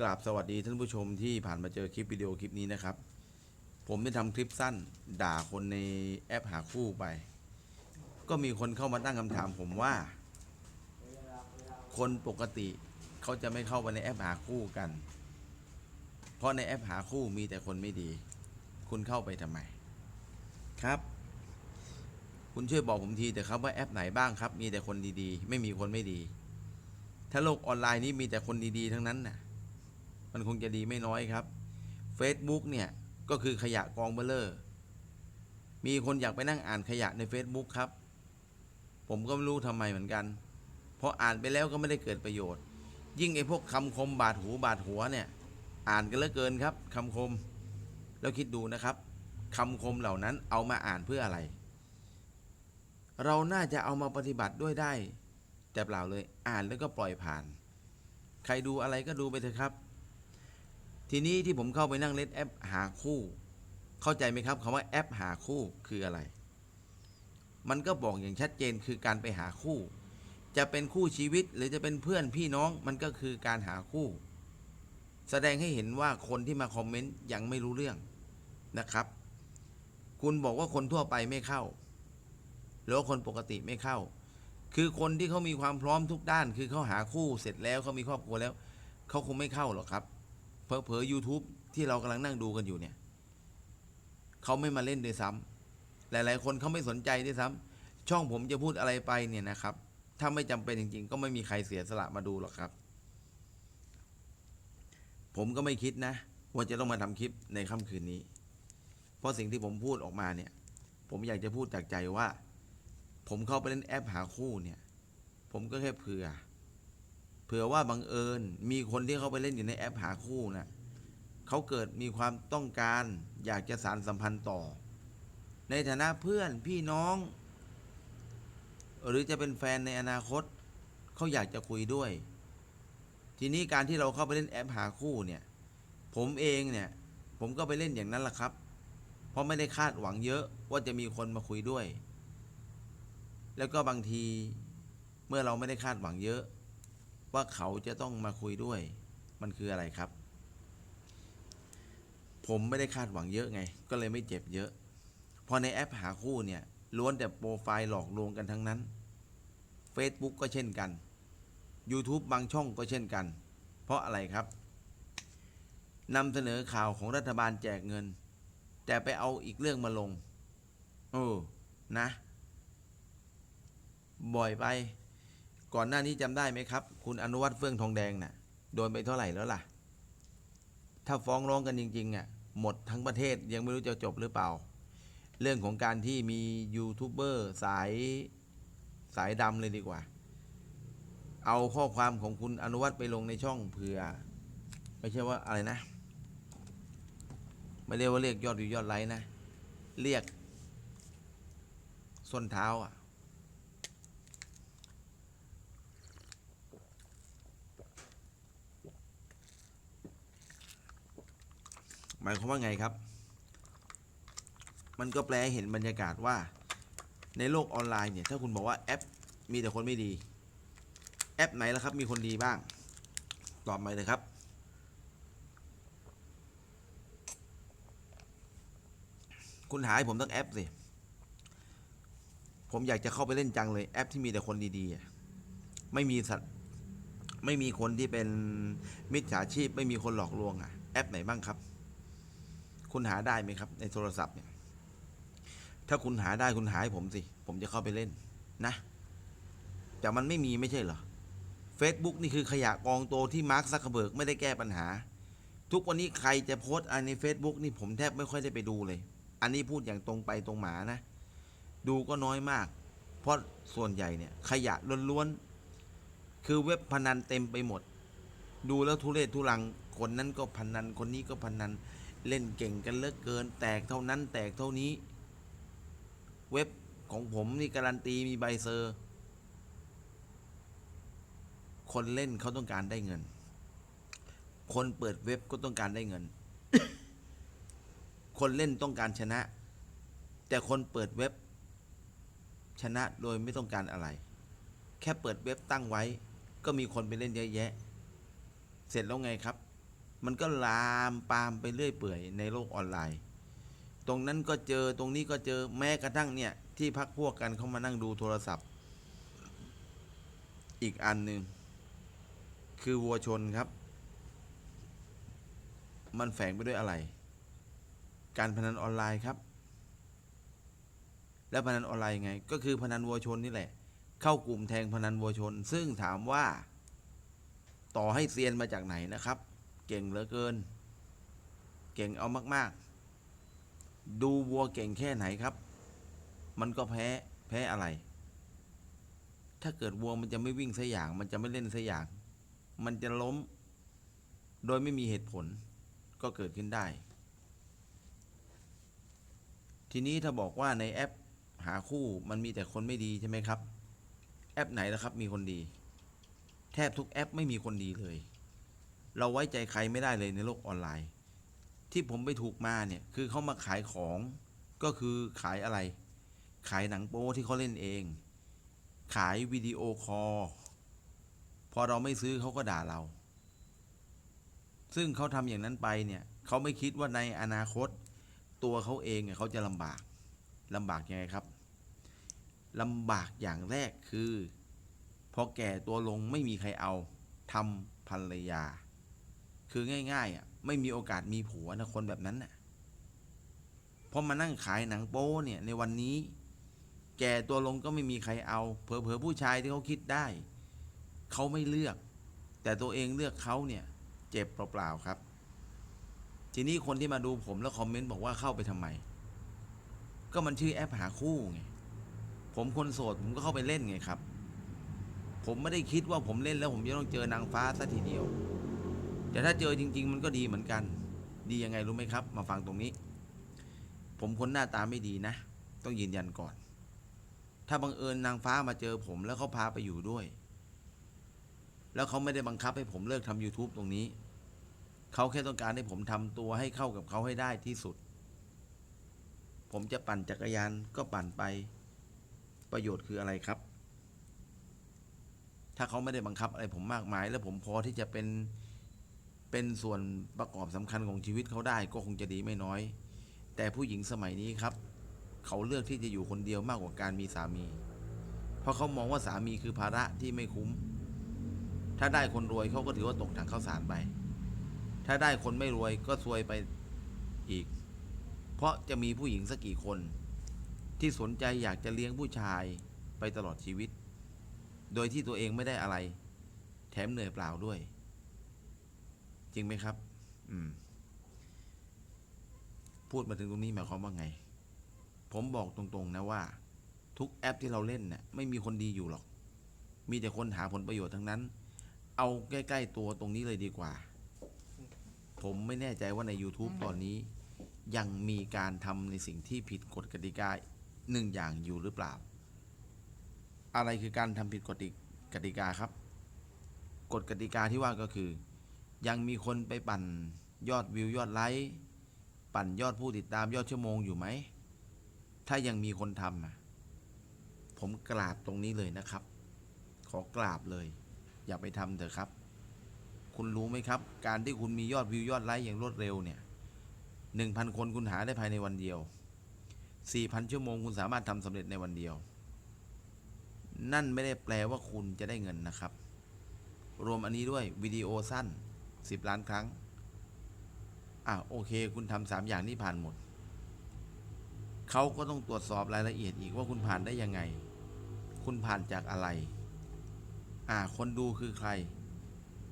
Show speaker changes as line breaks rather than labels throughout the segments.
กราบสวัสดีท่านผู้ชมที่ผ่านมาเจอคลิปวิดีโอคลิปนี้นะครับ ผมได้ทำคลิปสั้นด่าคนในแอปหาคู่ไป ก็มีคนเข้ามาตั้งคำถามผมว่า คนปกติเขาจะไม่เข้าไปในแอปหาคู่กัน เพราะในแอปหาคู่มีแต่คนไม่ดี คุณเข้าไปทำไมครับ คุณช่วยบอกผมทีแต่ครับว่าแอปไหนบ้างครับ มีแต่คนดีๆ ไม่มีคนไม่ดี ถ้าโลกออนไลน์นี้มีแต่คนดีๆ ทั้งนั้นน่ะ มันคงจะดีไม่น้อยครับ Facebook เนี่ย ก็คือขยะกองเบลเลอร์ มีคนอยากไปนั่งอ่านขยะใน Facebook ครับ ผมก็ไม่รู้ทำไมเหมือนกัน เพราะอ่านไปแล้วก็ไม่ได้เกิดประโยชน์ ยิ่งไอ้พวกคำคมบาดหูบาดหัวเนี่ย อ่านกันเหลือเกินครับคำคม แล้วคิดดูนะครับคำคมเหล่านั้นเอามาอ่านเพื่ออะไร เราน่าจะเอามาปฏิบัติด้วยได้ แต่เปล่าเลยอ่านแล้วก็ปล่อยผ่าน ใครดูอะไรก็ดูไปเถอะครับ ทีนี้ที่ผมเข้าไปนั่งเล่นแอปหาคู่ เข้าใจไหมครับคำว่าแอปหาคู่คืออะไร มันก็บอกอย่างชัดเจนคือการไปหาคู่ จะเป็นคู่ชีวิตหรือจะเป็นเพื่อนพี่น้องมันก็คือการหาคู่ แสดงให้เห็นว่าคนที่มาคอมเมนต์ยังไม่รู้เรื่องนะครับ คุณบอกว่าคนทั่วไปไม่เข้า หรือว่าคนปกติไม่เข้า คือคนที่เขามีความพร้อมทุกด้าน คือเขาหาคู่เสร็จแล้วเขามีครอบครัวแล้วเขาคงไม่เข้าหรอกครับ เพอเพอยูทูบที่เรากำลังนั่งดูกันอยู่เนี่ยเขาไม่มาเล่นด้วยซ้ำหลายๆ คนเขาไม่สนใจด้วยซ้ำช่องผมจะพูดอะไรไปเนี่ยนะครับ ถ้าไม่จำเป็นจริง ๆ ก็ไม่มีใครเสียสละมาดูหรอกครับ ผมก็ไม่คิดนะว่าจะต้องมาทำคลิปในค่ำคืนนี้ เพราะสิ่งที่ผมพูดออกมาเนี่ย ผมอยากจะพูดจากใจว่า ผมเข้าไปเล่นแอปหาคู่เนี่ย ผมก็แค่เผื่อ ผื่อว่าบังเอิญมีคนที่เขาไปเล่นอยู่ในแอปหาคู่นะ่ะเขาเกิดมีความต้องการอยากจะสารสัมพันธ์ต่อ ในฐานะเพื่อนพี่น้อง หรือจะเป็นแฟนในอนาคต เขาอยากจะคุยด้วย ทีนี้การที่เราเข้าไปเล่นแอปหาคู่เนี่ย ผมเองเนี่ย ผมก็ไปเล่นอย่างนั้นแหละครับ เพราะไม่ได้คาดหวังเยอะว่าจะมีคนมาคุยด้วย แล้วก็บางทีเมื่อเราไม่ได้คาดหวังเยอะ ว่าเขาจะต้องมาคุยด้วย มันคืออะไรครับ ผมไม่ได้คาดหวังเยอะไง ก็เลยไม่เจ็บเยอะ พอในแอปหาคู่เนี่ยล้วนแต่โปรไฟล์หลอกลวงกันทั้งนั้น Facebook ก็เช่นกัน YouTube บางช่องก็เช่นกัน เพราะอะไรครับนำเสนอข่าวของรัฐบาลแจกเงิน แต่ไปเอาอีกเรื่องมาลง โอ้ นะ บ่อยไป ก่อนหน้านี้จำได้ไหมครับ คุณอนุวัฒน์เฟื่องทองแดงน่ะโดนไปเท่าไหร่แล้วล่ะ ถ้าฟ้องร้องกันจริงๆอะหมดทั้งประเทศยังไม่รู้จะจบหรือเปล่า เรื่องของการที่มียูทูบเบอร์สายสายดำเลยดีกว่า เอาข้อความของคุณอนุวัฒน์ไปลงในช่องเผื่อ ไม่ใช่ว่าอะไรนะ ไม่เรียกว่าเรียกยอดวิวยอดไลค์นะ เรียกส้นเท้าอะ หมายความว่าไงครับ มันก็แปลเห็นบรรยากาศว่า ในโลกออนไลน์เนี่ย ถ้าคุณบอกว่าแอป มีแต่คนไม่ดี แอปไหนล่ะครับ มีคนดีบ้าง ตอบมาเลยครับ คุณหาให้ผมตั้งแอปสิ ผมอยากจะเข้าไปเล่นจังเลยแอปที่มีแต่คนดีๆ ไม่มีสัตว์ ไม่มีคนที่เป็นมิจฉาชีพ ไม่มีคนหลอกลวงอะ แอปไหนบ้างครับ คุณหาได้ไหมครับ ในโทรศัพท์เนี่ย ถ้าคุณหาได้คุณหาให้ผมสิ ผมจะเข้าไปเล่นนะ แต่มันไม่มีไม่ใช่เหรอ Facebook นี่คือขยะกองโตที่มาร์คซักเบิร์กไม่ได้แก้ปัญหา ทุกวันนี้ใครจะโพสต์อะไรใน Facebook นี่ผมแทบไม่ค่อยได้ไปดูเลย อันนี้พูดอย่างตรงไปตรงมานะ ดูก็น้อยมาก เพราะส่วนใหญ่เนี่ยขยะล้วนๆ คือเว็บพนันเต็มไปหมด ดูแล้วทุเรศทุรัง คนนั้นก็พนัน คนนี้ก็พนัน เล่นเก่งกันเลือเกิน แตกเท่านั้นแตกเท่านี้ เว็บของผมนี่การันตีมีใบเซอร์ คนเล่นเขาต้องการได้เงิน คนเปิดเว็บก็ต้องการได้เงิน คนเล่นต้องการชนะ แต่คนเปิดเว็บ ชนะโดยไม่ต้องการอะไร แค่เปิดเว็บตั้งไว้ ก็มีคนไปเล่นเยอะแยะ เสร็จแล้วไงครับ มันก็ลามปามไปเรื่อยเปื่อยในโลกออนไลน์ ตรงนั้นก็เจอตรงนี้ก็เจอแม้กระทั่งเนี่ยที่พักพวกกันเขามานั่งดูโทรศัพท์ อีกอันหนึ่งคือวัวชนครับ มันแฝงไปด้วยอะไร การพนันออนไลน์ครับ แล้วพนันออนไลน์ไง ก็คือพนันวัวชนนี่แหละ เข้ากลุ่มแทงพนันวัวชน ซึ่งถามว่า ต่อให้เซียนมาจากไหนนะครับ ก่งเหลือเกิน เก่งเอามาก ๆ ดูวัวเก่งแค่ไหนครับ มันก็แพ้แพ้อะไร ถ้าเกิดวัวมันจะไม่วิ่งสัอย่าง มันจะไม่เล่นสัอย่าง มันจะล้ม โดยไม่มีเหตุผลก็เกิดขึ้นได้ ทีนี้ถ้าบอกว่าในแอปหาคู่มันมีแต่คนไม่ดีใช่ไหมครับ แอปไหนล่ะครับมีคนดี แทบทุกแอปไม่มีคนดีเลย เราไว้ใจใครไม่ได้เลยในโลกออนไลน์ ที่ผมไปถูกมาเนี่ยคือเขามาขายของก็คือขายอะไร ขายหนังโป๊ที่เขาเล่นเอง ขายวิดีโอคอลพอเราไม่ซื้อเขาก็ด่าเรา ซึ่งเขาทำอย่างนั้นไปเนี่ยเขาไม่คิดว่าในอนาคต ตัวเขาเองเนี่ยเขาจะลำบากลำบากยังไงครับลำบากอย่างแรกคือ พอแก่ตัวลงไม่มีใครเอาทำภรรยา คือง่าย ๆ อะ ไม่มีโอกาสมีผัวนะคนแบบนั้นน่ะพอมานั่งขายหนังโป๊เนี่ย ในวันนี้ แก่ตัวลงก็ไม่มีใครเอา เผลอๆผู้ชายที่เขาคิดได้ เขาไม่เลือก แต่ตัวเองเลือกเขาเนี่ย เจ็บเปล่าๆครับ ทีนี้คนที่มาดูผมแล้วคอมเมนต์บอกว่าเข้าไปทำไม ก็มันชื่อแอปหาคู่ไงผมคนโสดผมก็เข้าไปเล่นไงครับ ผมไม่ได้คิดว่าผมเล่นแล้วผมจะต้องเจอนางฟ้าสัทีเดียว แต่ถ้าเจอจริง ๆ มันก็ดีเหมือนกัน ดียังไงรู้ไหมครับ มาฟังตรงนี้ ผมคนหน้าตาไม่ดีนะ ต้องยืนยันก่อน ถ้าบังเอิญนางฟ้ามาเจอผมแล้วเขาพาไปอยู่ด้วย แล้วเขาไม่ได้บังคับให้ผมเลิกทำ YouTube ตรงนี้ เขาแค่ต้องการให้ผมทำตัวให้เข้ากับเขาให้ได้ที่สุด ผมจะปั่นจักรยานก็ปั่นไป ประโยชน์คืออะไรครับ ถ้าเขาไม่ได้บังคับอะไรผมมากมาย แล้วผมพอที่จะเป็น เป็นส่วนประกอบสำคัญของชีวิตเขาได้ก็คงจะดีไม่น้อย แต่ผู้หญิงสมัยนี้ครับ เขาเลือกที่จะอยู่คนเดียวมากกว่าการมีสามี เพราะเขามองว่าสามีคือภาระที่ไม่คุ้ม ถ้าได้คนรวยเขาก็ถือว่าตกถังข้าวสารไป ถ้าได้คนไม่รวยก็ซวยไปอีก เพราะจะมีผู้หญิงสักกี่คน ที่สนใจอยากจะเลี้ยงผู้ชายไปตลอดชีวิต โดยที่ตัวเองไม่ได้อะไร แถมเหนื่อยเปล่าด้วย จริงไหมครับ อืม พูดมาถึงตรงนี้หมายความว่าไง ผมบอกตรงๆนะว่า ทุกแอปที่เราเล่นเนี่ยไม่มีคนดีอยู่หรอก มีแต่คนหาผลประโยชน์ทั้งนั้น เอาใกล้ ๆ ตัวตรงนี้เลยดีกว่า ผมไม่แน่ใจว่าใน YouTube ตอนนี้ ยังมีการทำในสิ่งที่ผิดกฎกติกาหนึ่งอย่างอยู่หรือเปล่า อะไรคือการทำผิดกฎกติกาครับ กฎกติกาที่ว่าก็คือ ยังมีคนไปปั่นยอดวิวยอดไลค์ปั่นยอดผู้ติดตามยอดชั่วโมงอยู่ไหม ถ้ายังมีคนทำผมกราบตรงนี้เลยนะครับ ขอกราบเลย อย่าไปทำเถอะครับ คุณรู้ไหมครับ การที่คุณมียอดวิวยอดไลค์อย่างรวดเร็วเนี่ยหนึ่งพันคนคุณหาได้ภายในวันเดียวสี่พันชั่วโมงคุณสามารถทำสำเร็จในวันเดียว นั่นไม่ได้แปลว่าคุณจะได้เงินนะครับ รวมอันนี้ด้วยวิดีโอสั้น สิบล้านครั้ง อะโอเค คุณทำสามอย่างนี้ผ่านหมด เขาก็ต้องตรวจสอบรายละเอียดอีกว่าคุณผ่านได้ยังไง คุณผ่านจากอะไร อ่า คนดูคือใคร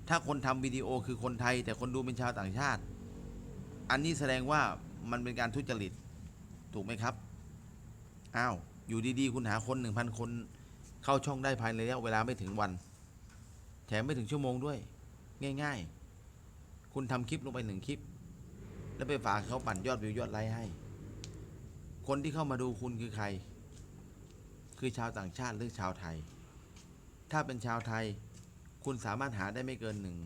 ถ้าคนทำวิดีโอคือคนไทย แต่คนดูเป็นชาวต่างชาติ อันนี้แสดงว่ามันเป็นการทุจริต ถูกไหมครับ อ้าว อยู่ดีๆ คุณหาคนหนึ่งพันคน เข้าช่องได้ภายในระยะเวลาไม่ถึงวัน แถมไม่ถึงชั่วโมงด้วย ง่าย ๆ คุณทำคลิปลงไปหนึ่งคลิป แล้วไปฝากเขาปั่นยอดวิวยอดไลค์ให้ คนที่เข้ามาดูคุณคือใคร คือชาวต่างชาติหรือชาวไทย ถ้าเป็นชาวไทย คุณสามารถหาได้ไม่เกินหนึ่ง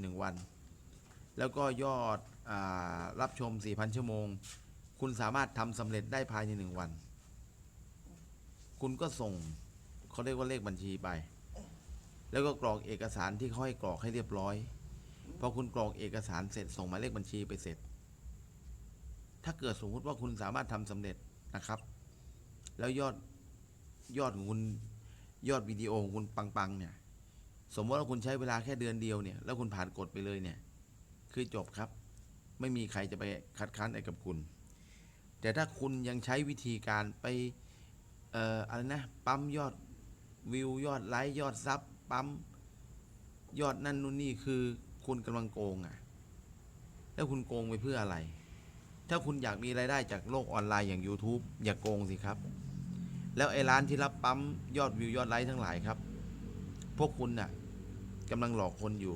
หนึ่งวัน แล้วก็ยอดอรับชม 4,000 ชั่วโมง คุณสามารถทำสำเร็จได้ภายในหนึ่งวัน คุณก็ส่งเขาเรียกว่าเลขบัญชีไป แล้วก็กรอกเอกสารที่เขาให้กรอกให้เรียบร้อย พอคุณกรอกเอกสารเสร็จส่งหมายเลขบัญชีไปเสร็จ ถ้าเกิดสมมติว่าคุณสามารถทำสำเร็จนะครับ แล้วยอดยอดของคุณยอดวิดีโอของคุณปังๆเนี่ย สมมติว่าคุณใช้เวลาแค่เดือนเดียวเนี่ย แล้วคุณผ่านกฎไปเลยเนี่ย คือจบครับ ไม่มีใครจะไปคัดค้านอะไรกับคุณ แต่ถ้าคุณยังใช้วิธีการไปเอ่ออะไรนะปั๊มยอดวิวยอดไลค์ยอดซับปั๊มยอดนั่นนู่นนี่คือ คุณกำลังโกงอะ่ะ แล้วคุณโกงไปเพื่ออะไร ถ้าคุณอยากมีรายได้จากโลกออนไลน์อย่าง YouTube อย่ากโกงสิครับ แล้วไอ้ร้านที่รับปั๊มยอดวิวยอดไลค์ทั้งหลายครับ พวกคุณน่ะกำลังหลอกคนอยู่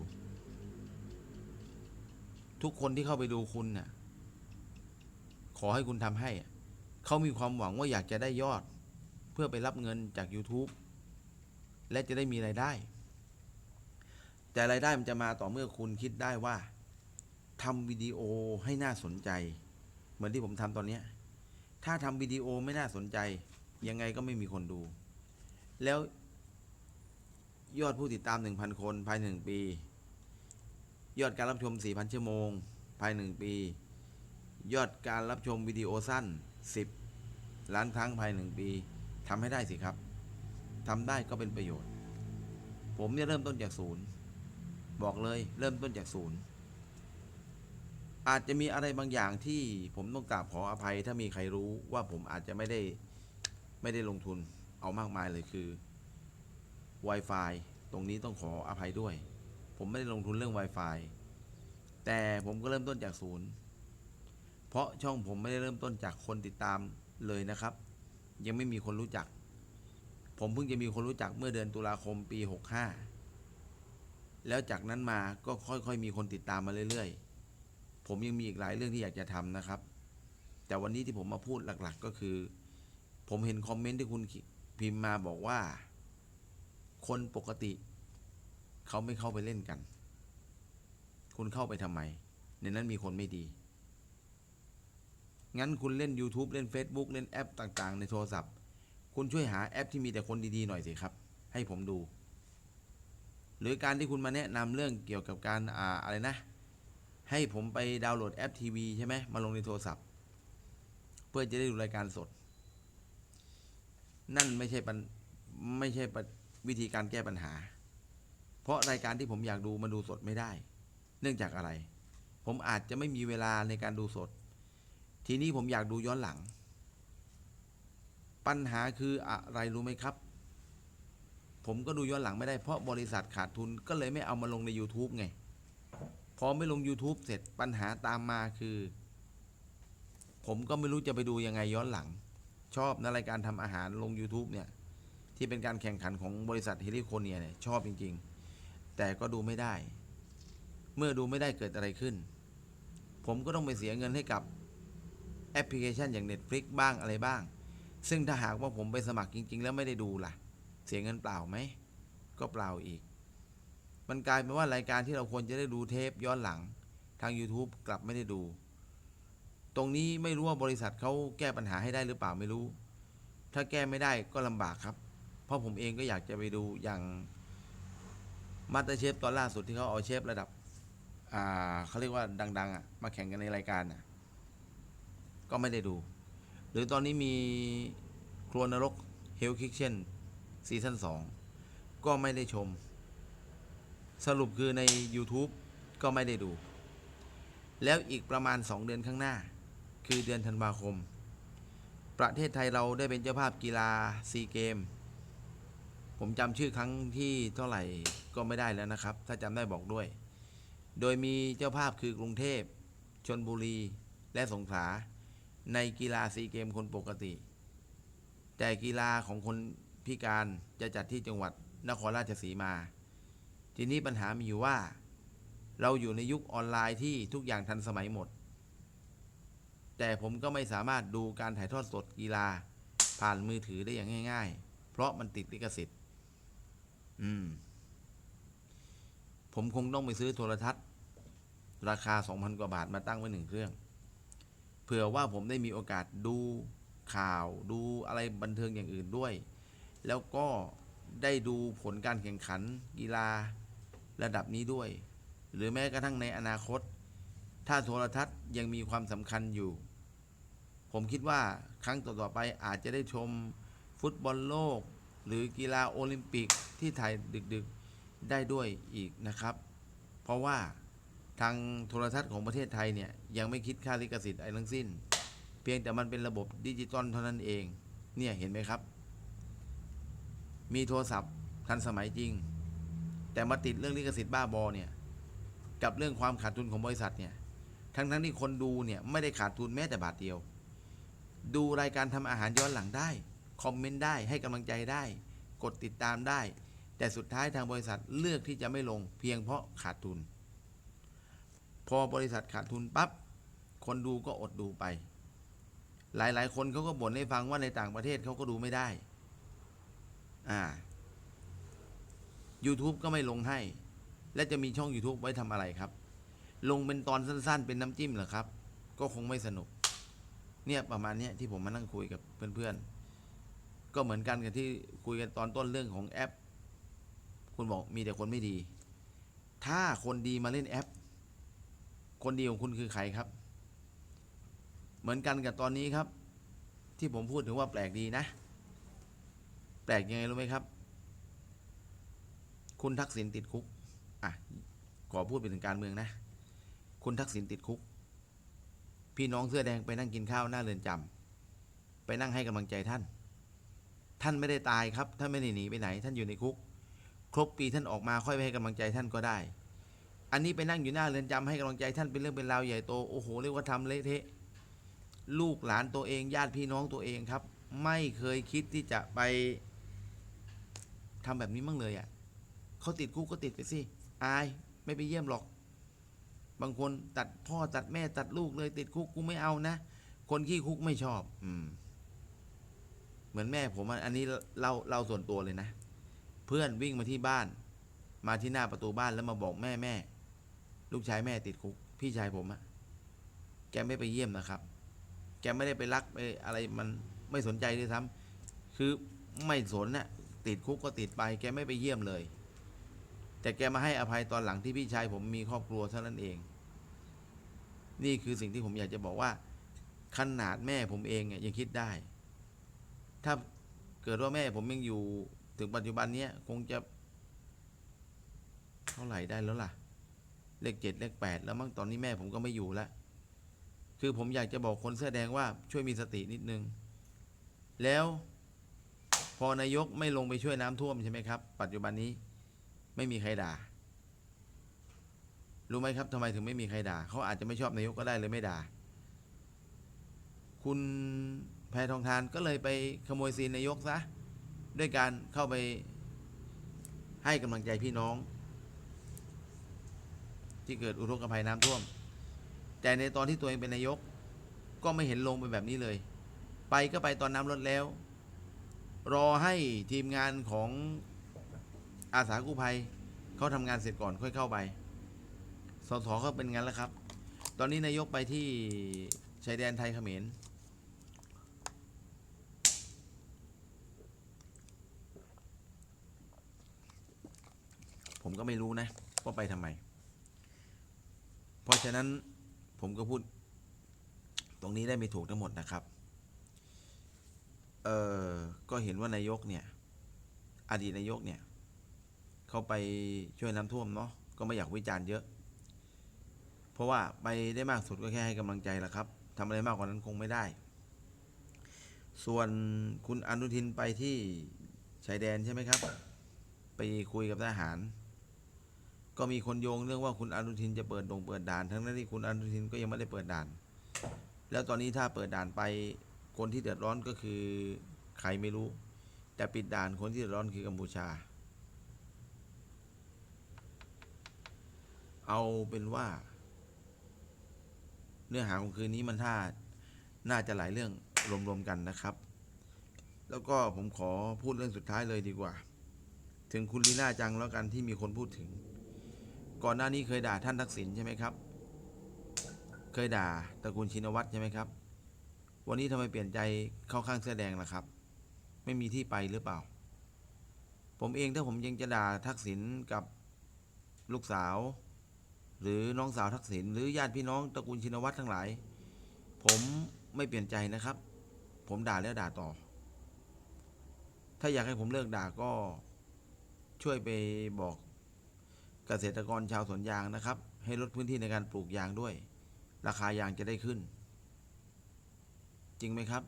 ทุกคนที่เข้าไปดูคุณน่ะ ขอให้คุณทำให้ เขามีความหวังว่าอยากจะได้ยอด เพื่อไปรับเงินจาก YouTube และจะได้มีรายได้ แต่รายได้มันจะมาต่อเมื่อคุณคิดได้ว่าทำวิดีโอให้น่าสนใจ เหมือนที่ผมทำตอนเนี้ยถ้าทำวิดีโอไม่น่าสนใจ ยังไงก็ไม่มีคนดู แล้วยอดผู้ติดตาม 1,000 คนภายในหนึ่งปี ยอดการรับชม 4,000 ชั่วโมง ภายในหนึ่งปี ยอดการรับชมวิดีโอสั้น 10 ล้านครั้งภายในหนึ่งปีทำให้ได้สิครับทำได้ก็เป็นประโยชน์ ผมเนี่ยเริ่มต้นจากศูนย์ บอกเลยเริ่มต้นจากศูนย์อาจจะมีอะไรบางอย่างที่ผมต้องกราบขออภัย ถ้ามีใครรู้ว่าผมอาจจะไม่ได้ไม่ได้ลงทุนเอามากมายเลยคือ Wi-Fi ตรงนี้ต้องขออภัยด้วย ผมไม่ได้ลงทุนเรื่อง Wi-Fi แต่ผมก็เริ่มต้นจากศูนย์ เพราะช่องผมไม่ได้เริ่มต้นจากคนติดตามเลยนะครับ ยังไม่มีคนรู้จัก ผมเพิ่งจะมีคนรู้จักเมื่อเดือนตุลาคมปี 65 แล้วจากนั้นมาก็ค่อยๆ มีคนติดตามมาเรื่อยๆ ผมยังมีอีกหลายเรื่องที่อยากจะทำนะครับ แต่วันนี้ที่ผมมาพูดหลักๆ ก็คือ ผมเห็นคอมเมนต์ที่คุณพิมพ์มาบอกว่า คนปกติ เขาไม่เข้าไปเล่นกัน คุณเข้าไปทำไม ในนั้นมีคนไม่ดี งั้นคุณเล่น YouTube เล่น Facebook เล่นแอปต่างๆ ในโทรศัพท์ คุณช่วยหาแอปที่มีแต่คนดีๆหน่อยสิครับ ให้ผมดู หรือการที่คุณมาแนะนำเรื่องเกี่ยวกับการอ่าอะไรนะ ให้ผมไปดาวน์โหลดแอปทีวีใช่ไหมมาลงในโทรศัพท์ เพื่อจะได้ดูรายการสด นั่นไม่ใช่ปัญไม่ใช่วิธีการแก้ปัญหา เพราะรายการที่ผมอยากดูมันดูสดไม่ได้ เนื่องจากอะไร ผมอาจจะไม่มีเวลาในการดูสด ทีนี้ผมอยากดูย้อนหลัง ปัญหาคืออะไรรู้ไหมครับ ผมก็ดูย้อนหลังไม่ได้เพราะบริษัทขาดทุนก็เลยไม่เอามาลงใน YouTube ไง พอไม่ลง YouTube เสร็จปัญหาตามมาคือ ผมก็ไม่รู้จะไปดูยังไงย้อนหลัง ชอบในรายการทำอาหารลง YouTube เนี่ย ที่เป็นการแข่งขันของบริษัทเฮลิโคเนียเนี่ยชอบจริง ๆ แต่ก็ดูไม่ได้ เมื่อดูไม่ได้เกิดอะไรขึ้น ผมก็ต้องไปเสียเงินให้กับแอปพลิเคชันอย่าง Netflix บ้างอะไรบ้าง ซึ่งถ้าหากว่าผมไปสมัครจริง ๆ แล้วไม่ได้ดูล่ะ เสียเงินเปล่าไหม ก็เปล่าอีก มันกลายเป็นว่ารายการที่เราควรจะได้ดูเทปย้อนหลัง ทาง YouTube กลับไม่ได้ดู ตรงนี้ไม่รู้ว่าบริษัทเขาแก้ปัญหาให้ได้หรือเปล่าไม่รู้ ถ้าแก้ไม่ได้ก็ลำบากครับ เพราะผมเองก็อยากจะไปดูอย่างมาสเตอร์เชฟตอนล่าสุดที่เขาเอาเชฟระดับอ่าเขาเรียกว่าดัง ๆอะมาแข่งกันในรายการอะก็ไม่ได้ดู หรือตอนนี้มีครัวนรกเฮลคิ t เช่น ซีซั่นสองก็ไม่ได้ชม สรุปคือใน YouTube ก็ไม่ได้ดู แล้วอีกประมาณ 2 เดือนข้างหน้า คือเดือนธันวาคม ประเทศไทยเราได้เป็นเจ้าภาพกีฬาซีเกม ผมจำชื่อครั้งที่เท่าไหร่ก็ไม่ได้แล้วนะครับ ถ้าจำได้บอกด้วย โดยมีเจ้าภาพคือกรุงเทพชนบุรีและสงขลาในกีฬาซีเกมคนปกติ แต่กีฬาของคน พิการจะจัดที่จังหวัดนครราชสีมา ทีนี้ปัญหามีอยู่ว่า เราอยู่ในยุคออนไลน์ที่ทุกอย่างทันสมัยหมด แต่ผมก็ไม่สามารถดูการถ่ายทอดสดกีฬา ผ่านมือถือได้อย่างง่าย ๆ เพราะมันติดลิขสิทธิ์ อืม ผมคงต้องไปซื้อโทรทัศน์ ราคา 2,000 กว่าบาทมาตั้งไว้หนึ่งเครื่อง เผื่อว่าผมได้มีโอกาสดูข่าวดูอะไรบันเทิงอย่างอื่นด้วย แล้วก็ได้ดูผลการแข่งขันกีฬาระดับนี้ด้วย หรือแม้กระทั่งในอนาคต ถ้าโทรทัศน์ยังมีความสำคัญอยู่ ผมคิดว่าครั้งต่อๆไปอาจจะได้ชมฟุตบอลโลก หรือกีฬาโอลิมปิกที่ถ่ายดึกๆได้ด้วยอีกนะครับ เพราะว่าทางโทรทัศน์ของประเทศไทยเนี่ยยังไม่คิดค่าลิขสิทธิ์อะไรทั้งสิ้น เพียงแต่มันเป็นระบบดิจิตอลเท่านั้นเอง เนี่ยเห็นไหมครับ มีโทรศัพท์ทันสมัยจริง แต่มาติดเรื่องลิขสิทธิ์บ้าบอเนี่ย กับเรื่องความขาดทุนของบริษัทเนี่ย ทั้งทั้งๆที่คนดูเนี่ยไม่ได้ขาดทุนแม้แต่บาทเดียว ดูรายการทำอาหารย้อนหลังได้ คอมเมนต์ได้ให้กำลังใจได้ กดติดตามได้ แต่สุดท้ายทางบริษัทเลือกที่จะไม่ลง เพียงเพราะขาดทุน พอบริษัทขาดทุนปั๊บคนดูก็อดดูไป หลายๆ คนเขาก็บ่นให้ฟังว่าในต่างประเทศเขาก็ดูไม่ได้ อ่า YouTube ก็ไม่ลงให้ และจะมีช่อง YouTube ไว้ทำอะไรครับ ลงเป็นตอนสั้น ๆ เป็นน้ำจิ้มเหรอครับ ก็คงไม่สนุก เนี่ยประมาณนี้ที่ผมมานั่งคุยกับเพื่อนๆ ก็เหมือนกันกับที่คุยกันตอนต้นเรื่องของแอป คุณบอกมีแต่คนไม่ดี ถ้าคนดีมาเล่นแอป คนดีของคุณคือใครครับ เหมือนกันกับตอนนี้ครับ ที่ผมพูดถึงว่าแปลกดีนะ แปลกยังไงรู้ไหมครับ คุณทักษิณติดคุก อะ ขอพูดไปถึงการเมืองนะ คุณทักษิณติดคุก พี่น้องเสื้อแดงไปนั่งกินข้าวหน้าเรือนจำไปนั่งให้กำลังใจท่าน ท่านไม่ได้ตายครับ ท่านไม่ได้หนีไปไหน ท่านอยู่ในคุก ครบปีท่านออกมาค่อยไปให้กำลังใจท่านก็ได้ อันนี้ไปนั่งอยู่หน้าเรือนจำให้กำลังใจท่านเป็นเรื่องเป็นราวใหญ่โต โอ้โห เรียกว่าทำเละเทะ ลูกหลานตัวเอง ญาติพี่น้องตัวเองครับ ไม่เคยคิดที่จะไป ทำแบบนี้มั่งเลยอะ่ะเขาติดคุกก็ติดไปสิอายไม่ไปเยี่ยมหรอก บางคนตัดพ่อตัดแม่ตัดลูกเลย ติดคุกกูไม่เอานะคนขี้คุกไม่ชอบ อืม เหมือนแม่ผมอันนี้เราเราส่วนตัวเลยนะเพื่อนวิ่งมาที่บ้าน มาที่หน้าประตูบ้านแล้วมาบอกแม่แม่ ลูกชายแม่ติดคุก พี่ชายผมอะแกไม่ไปเยี่ยมนะครับ แกไม่ได้ไปรักไปอะไรมันไม่สนใจด้วยซ้ำคือไม่สนน่ะ ติดคุกก็ติดไปแกไม่ไปเยี่ยมเลย แต่แกมาให้อภัยตอนหลังที่พี่ชายผมมีครอบครัวเท่านั้นเอง นี่คือสิ่งที่ผมอยากจะบอกว่า ขนาดแม่ผมเองเนี่ยยังคิดได้ ถ้าเกิดว่าแม่ผมยังอยู่ถึงปัจจุบันเนี้ยคงจะ เท่าไหร่ได้แล้วล่ะ เลขเจ็ดเลขแปดแล้วมั้งตอนนี้แม่ผมก็ไม่อยู่แล้วคือผมอยากจะบอกคนเสื้อแดงว่าช่วยมีสตินิดนึง แล้ว อนายกไม่ลงไปช่วยน้ำท่วมใช่ไหมครับ ปัจจุบันนี้ไม่มีใครด่า รู้ไหมครับทำไมถึงไม่มีใครด่าเขาอาจจะไม่ชอบนายกก็ได้เลยไม่ด่า คุณแพทองทานก็เลยไปขโมยซีนนายกซะด้วยการเข้าไปให้กำลังใจพี่น้อง ที่เกิดอุทกภัยน้ำท่วม แต่ในตอนที่ตัวเองเป็นนายก ก็ไม่เห็นลงไปแบบนี้เลย ไปก็ไปตอนน้ำลดแล้ว รอให้ทีมงานของอาสากู้ภัยเขาทำงานเสร็จก่อนค่อยเข้าไป สสเขาเป็นงั้นแล้วครับ ตอนนี้นายกไปที่ชายแดนไทยเขมรผมก็ไม่รู้นะว่าไปทำไม เพราะฉะนั้นผมก็พูด ตรงนี้ได้ไม่ถูกทั้งหมดนะครับ เออก็เห็นว่านายกเนี่ยอดีตนายกเนี่ยเขาไปช่วยน้ำท่วมเนาะก็ไม่อยากวิจารณ์เยอะ เพราะว่าไปได้มากสุดก็แค่ให้กำลังใจแหละครับทำอะไรมากกว่านั้นคงไม่ได้ ส่วนคุณอนุทินไปที่ชายแดนใช่ไหมครับ ไปคุยกับทหาร ก็มีคนโยงเรื่องว่าคุณอนุทินจะเปิดดงเปิดด่าน ทั้งนั้นที่คุณอนุทินก็ยังไม่ได้เปิดด่าน แล้วตอนนี้ถ้าเปิดด่านไป คนที่เดือดร้อนก็คือใครไม่รู้ แต่ปิดด่านคนที่เดือดร้อนคือกัมพูชา เอาเป็นว่า เนื้อหาของคืนนี้มันถ้าน่าจะหลายเรื่องรวมๆกันนะครับ แล้วก็ผมขอพูดเรื่องสุดท้ายเลยดีกว่า ถึงคุณลีน่าจังแล้วกันที่มีคนพูดถึง ก่อนหน้านี้เคยด่าท่านทักษิณใช่ไหมครับ เคยด่าตระกูลชินวัตรใช่ไหมครับ วันนี้ทำไมเปลี่ยนใจเข้าข้างเสื้อแดงล่ะครับ ไม่มีที่ไปหรือเปล่า ผมเองถ้าผมยังจะด่าทักษิณกับลูกสาว หรือน้องสาวทักษิณหรือญาติพี่น้องตระกูลชินวัตรทั้งหลาย ผมไม่เปลี่ยนใจนะครับ ผมด่าแล้วด่าต่อ ถ้าอยากให้ผมเลิกด่าก็ช่วยไปบอกเกษตรกรชาวสวนยางนะครับ ให้ลดพื้นที่ในการปลูกยางด้วย ราคายางจะได้ขึ้น จริงไหมครับ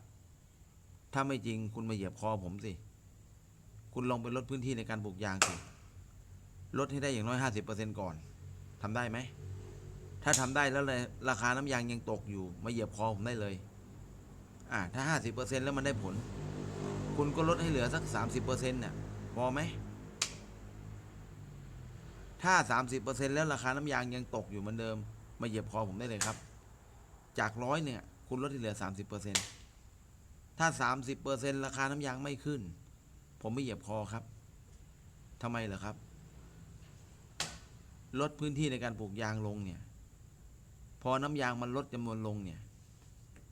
ถ้าไม่จริงคุณมาเหยียบคอผมสิ คุณลองไปลดพื้นที่ในการปลูกยางสิ ลดให้ได้อย่างน้อยห้าสิบเปอร์เซ็นก่อนทำได้ไหม ถ้าทำได้แล้วเลยราคาน้ำยางยังตกอยู่ มาเหยียบคอผมได้เลย อ่า ถ้าห้าสิบเปอร์เซ็นแล้วมันได้ผล คุณก็ลดให้เหลือสักสามสิบเปอร์เซ็นต์เนี่ยพอไหมถ้าสามสิบเปอร์เซ็นแล้วราคาน้ำยางยังตกอยู่เหมือนเดิม มาเหยียบคอผมได้เลยครับ จากร้อยเนี่ย คุณลดให้เหลือสามสิบเปอร์เซ็นถ้าสามสิบเปอร์เซ็นราคาน้ำยางไม่ขึ้น ผมไม่เหยียบคอครับทำไมเหรอครับ ลดพื้นที่ในการปลูกยางลงเนี่ย พอน้ำยางมันลดจำนวนลงเนี่ย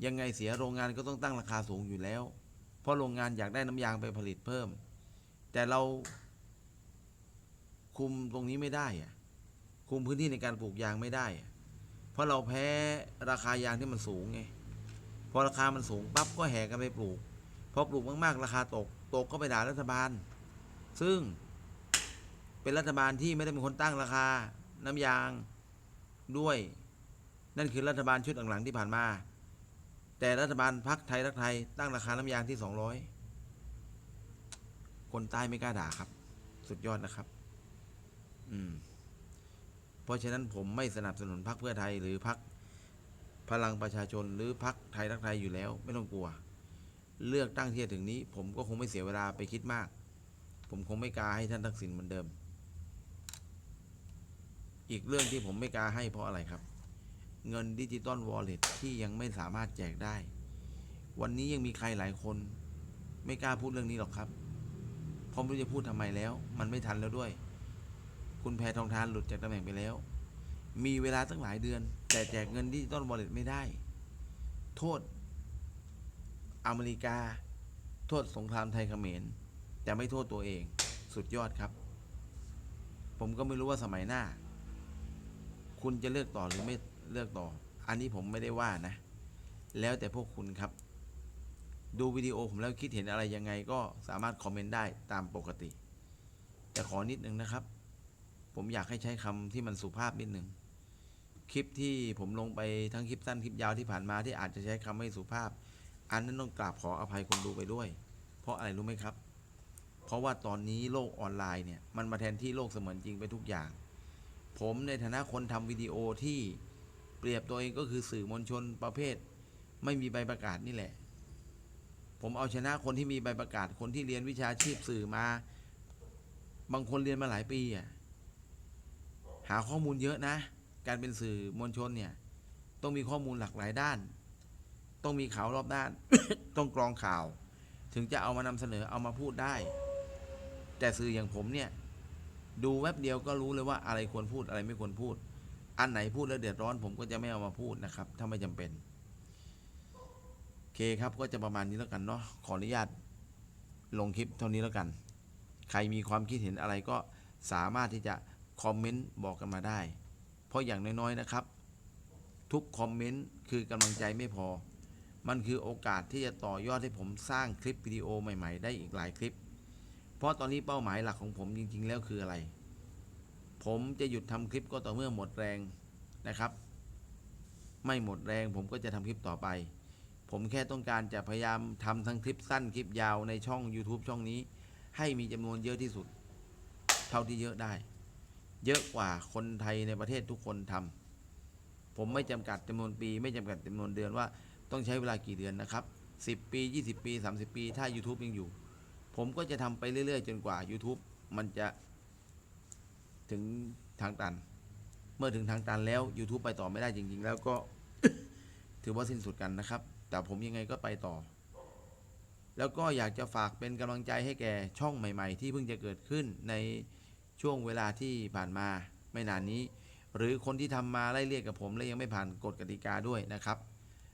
ยังไงเสียโรงงานก็ต้องตั้งราคาสูงอยู่แล้ว เพราะโรงงานอยากได้น้ำยางไปผลิตเพิ่ม แต่เราคุมตรงนี้ไม่ได้อะคุมพื้นที่ในการปลูกยางไม่ได้ เพราะเราแพ้ราคายางที่มันสูงไง พอราคามันสูงปั๊บก็แห่กันไปปลูก พอปลูกมากๆ ราคาตก ตกก็ไปด่ารัฐบาล ซึ่งเป็นรัฐบาลที่ไม่ได้เป็นคนตั้งราคาน้ำยางด้วย นั่นคือรัฐบาลชุดหลังๆที่ผ่านมา แต่รัฐบาลพักไทยรักไทยตั้งราคาน้ำยางที่สองร้อยคนใต้ไม่กล้าด่าครับ สุดยอดนะครับ อืมเพราะฉะนั้นผมไม่สนับสนุนพรรคเพื่อไทยหรือพรรค พลังประชาชนหรือพรรคไทยรักไทยอยู่แล้ว ไม่ต้องกลัว เลือกตั้งที่จะถึงนี้ ผมก็คงไม่เสียเวลาไปคิดมาก ผมคงไม่กาให้ท่านทักษิณเหมือนเดิม อีกเรื่องที่ผมไม่กาให้เพราะอะไรครับ เงินดิจิตอลวอลเล็ตที่ยังไม่สามารถแจกได้ วันนี้ยังมีใครหลายคน ไม่กล้าพูดเรื่องนี้หรอกครับเพราะไม่รู้จะพูดทำไมแล้ว มันไม่ทันแล้วด้วย คุณแพทองทานหลุดจากตำแหน่งไปแล้ว มีเวลาตั้งหลายเดือน แต่แจกเงินดิจิตอลวอลเล็ตไม่ได้ โทษ อเมริกา โทษสงครามไทยเขมรแต่ไม่โทษตัวเอง สุดยอดครับ ผมก็ไม่รู้ว่าสมัยหน้า คุณจะเลือกต่อหรือไม่เลือกต่อ อันนี้ผมไม่ได้ว่านะ แล้วแต่พวกคุณครับ ดูวิดีโอผมแล้วคิดเห็นอะไรยังไงก็สามารถคอมเมนต์ได้ตามปกติ แต่ขอนิดนึงนะครับ ผมอยากให้ใช้คำที่มันสุภาพนิดนึง คลิปที่ผมลงไปทั้งคลิปสั้นคลิปยาวที่ผ่านมาที่อาจจะใช้คำไม่สุภาพ อันนั้นต้องกราบขออภัยคนดูไปด้วย เพราะอะไรรู้ไหมครับ เพราะว่าตอนนี้โลกออนไลน์เนี่ยมันมาแทนที่โลกเสมือนจริงไปทุกอย่าง ผมในฐานะคนทำวิดีโอที่เปรียบตัวเองก็คือสื่อมวลชนประเภท ไม่มีใบประกาศนี่แหละ ผมเอาชนะคนที่มีใบประกาศคนที่เรียนวิชาชีพสื่อมา บางคนเรียนมาหลายปีอะหาข้อมูลเยอะนะ การเป็นสื่อมวลชนเนี่ย ต้องมีข้อมูลหลากหลายด้าน ต้องมีข่าวรอบด้าน ต้องกรองข่าว ถึงจะเอามานำเสนอเอามาพูดได้ แต่สื่ออย่างผมเนี่ย ดูแวบเดียวก็รู้เลยว่าอะไรควรพูดอะไรไม่ควรพูด อันไหนพูดแล้วเดือดร้อนผมก็จะไม่เอามาพูดนะครับ ถ้าไม่จำเป็นโอเคครับก็จะประมาณนี้แล้วกันเนาะขออนุญาตลงคลิปเท่านี้แล้วกัน ใครมีความคิดเห็นอะไรก็สามารถที่จะคอมเมนต์บอกกันมาได้ เพราะอย่างน้อยๆนะครับ ทุกคอมเมนต์คือกำลังใจไม่พอ มันคือโอกาสที่จะต่อยอดให้ผมสร้างคลิปวิดีโอใหม่ ๆ ได้อีกหลายคลิป เพราะตอนนี้เป้าหมายหลักของผมจริง ๆ แล้วคืออะไร ผมจะหยุดทำคลิปก็ต่อเมื่อหมดแรงนะครับ ไม่หมดแรงผมก็จะทำคลิปต่อไป ผมแค่ต้องการจะพยายามทำทั้งคลิปสั้นคลิปยาวในช่อง YouTube ช่องนี้ ให้มีจำนวนเยอะที่สุด เท่าที่เยอะได้ เยอะกว่าคนไทยในประเทศทุกคนทำผมไม่จำกัดจำนวนปี ไม่จำกัดจำนวนเดือนว่าต้องใช้เวลากี่เดือนนะครับ 10 ปี 20 ปี 30 ปี ถ้า YouTube ยังอยู่ ผมก็จะทำไปเรื่อย ๆ จนกว่า YouTube มันจะถึงทางตัน เมื่อถึงทางตันแล้ว YouTube ไปต่อไม่ได้จริง ๆ แล้วก็ถือว่าสิ้นสุดกันนะครับ แต่ผมยังไงก็ไปต่อ แล้วก็อยากจะฝากเป็นกำลังใจให้แก่ช่องใหม่ ๆ ที่เพิ่งจะเกิดขึ้นใน ช่วงเวลาที่ผ่านมาไม่นานนี้ หรือคนที่ทำมาไล่เรียกกับผมและยังไม่ผ่านกฎกติกาด้วยนะครับ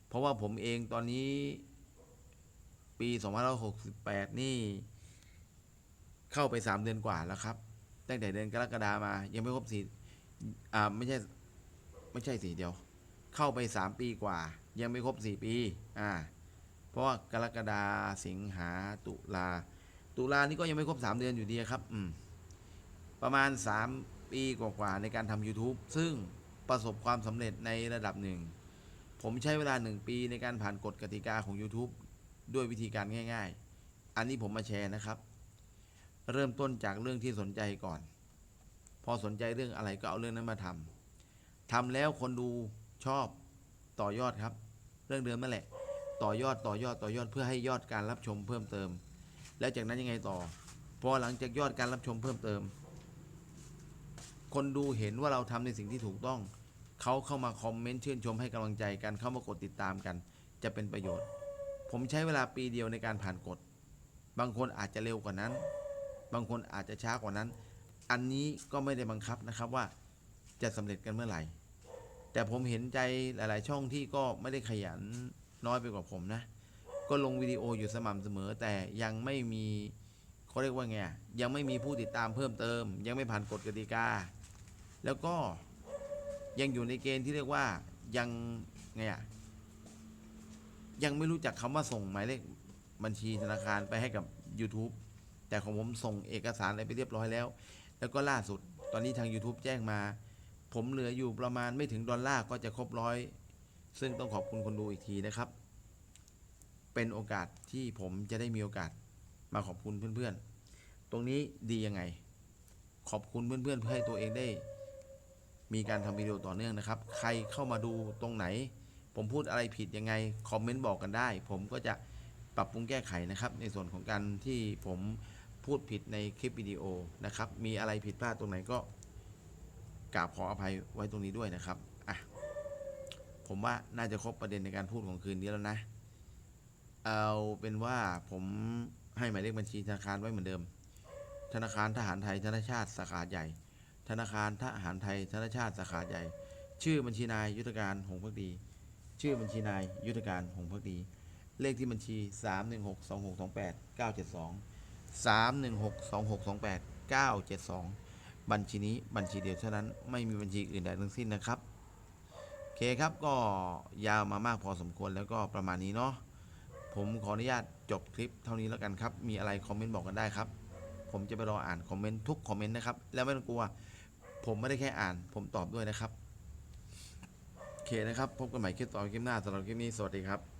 เพราะว่าผมเองตอนนี้ปี2568 นี่ เข้าไป 3 เดือนกว่าแล้วครับ ตั้งแต่เดือนกรกฎามา ยังไม่ครบสี่อ่าไม่ใช่ไม่ใช่สี่เดียว เข้าไปสามปีกว่า ยังไม่ครบสี่ปีอ่าเพราะว่ากรกฎาสิงหาตุลาตุลานี่ก็ยังไม่ครบสามเดือนอยู่ดีครับ อืม ประมาณสามปีกว่าๆในการทำ YouTube ซึ่งประสบความสำเร็จในระดับหนึ่ง ผมใช้เวลาหนึ่งปีในการผ่านกฎกติกาของ YouTube ด้วยวิธีการง่าย ๆ อันนี้ผมมาแชร์นะครับ เริ่มต้นจากเรื่องที่สนใจก่อน พอสนใจเรื่องอะไรก็เอาเรื่องนั้นมาทำทำแล้วคนดูชอบต่อยอดครับ เรื่องเดิมนั่นแหละ ต่อยอดต่อยอดต่อยอดเพื่อให้ยอดการรับชมเพิ่มเติม แล้วจากนั้นยังไงต่อ พอหลังจากยอดการรับชมเพิ่มเติม คนดูเห็นว่าเราทำในสิ่งที่ถูกต้อง เขาเข้ามาคอมเมนต์ชื่นชมให้กำลังใจกัน เข้ามากดติดตามกัน จะเป็นประโยชน์ ผมใช้เวลาปีเดียวในการผ่านกฎ บางคนอาจจะเร็วกว่านั้น บางคนอาจจะช้ากว่านั้น อันนี้ก็ไม่ได้บังคับนะครับว่าจะสำเร็จกันเมื่อไหร่ แต่ผมเห็นใจหลาย ๆ ช่องที่ก็ไม่ได้ขยันน้อยไปกว่าผมนะ ก็ลงวิดีโออยู่สม่ำเสมอ แต่ยังไม่มีเขาเรียกว่าไง ยังไม่มีผู้ติดตามเพิ่มเติม ยังไม่ผ่านกฎกติกา แล้วก็ยังอยู่ในเกณฑ์ที่เรียกว่ายังไงอะยังไม่รู้จักคำว่าส่งหมายเลขบัญชีธนาคารไปให้กับ YouTube แต่ของผมส่งเอกสารอะไรไปเรียบร้อยแล้ว แล้วก็ล่าสุดตอนนี้ทาง YouTube แจ้งมา ผมเหลืออยู่ประมาณไม่ถึงดอลลาร์ก็จะครบร้อย ซึ่งต้องขอบคุณคนดูอีกทีนะครับ เป็นโอกาสที่ผมจะได้มีโอกาสมาขอบคุณเพื่อนๆ ตรงนี้ดียังไง ขอบคุณเพื่อนๆเพื่อให้ตัวเองได้ มีการทำวิดีโอต่อเนื่องนะครับ ใครเข้ามาดูตรงไหน ผมพูดอะไรผิดยังไง คอมเมนต์บอกกันได้ ผมก็จะปรับปรุงแก้ไขนะครับ ในส่วนของการที่ผมพูดผิดในคลิปวิดีโอนะครับ มีอะไรผิดพลาดตรงไหนก็กราบขออภัยไว้ตรงนี้ด้วยนะครับอะผมว่าน่าจะครบประเด็นในการพูดของคืนนี้แล้วนะ เอาเป็นว่าผมให้หมายเลขบัญชีธนาคารไว้เหมือนเดิม ธนาคารทหารไทยธนชาติสาขาใหญ่ ธนาคารทหารไทย ธนชาติสาขาใหญ่ ชื่อบัญชีนายยุทธการหงส์พักดี ชื่อบัญชีนายยุทธการหงส์พักดี เลขที่บัญชี 3 1 6 2 6 2 8 9 7 2 3 1 6 2 6 2 8 9 7 2 บัญชีนี้บัญชีเดียวเท่านั้นไม่มีบัญชีอื่นใดทั้งสิ้นนะครับโอเคครับก็ยาวมามากพอสมควรแล้วก็ประมาณนี้เนาะผมขออนุญาตจบคลิปเท่านี้แล้วกันครับ มีอะไรคอมเมนต์บอกกันได้ครับ ผมจะไปรออ่านคอมเมนต์ทุกคอมเมนต์นะครับ แล้วไม่ต้องกลัว ผมไม่ได้แค่อ่าน ผมตอบด้วยนะครับ โอเคนะครับ พบกันใหม่คลิปต่อคลิปหน้าสำหรับคลิปนี้ สวัสดีครับ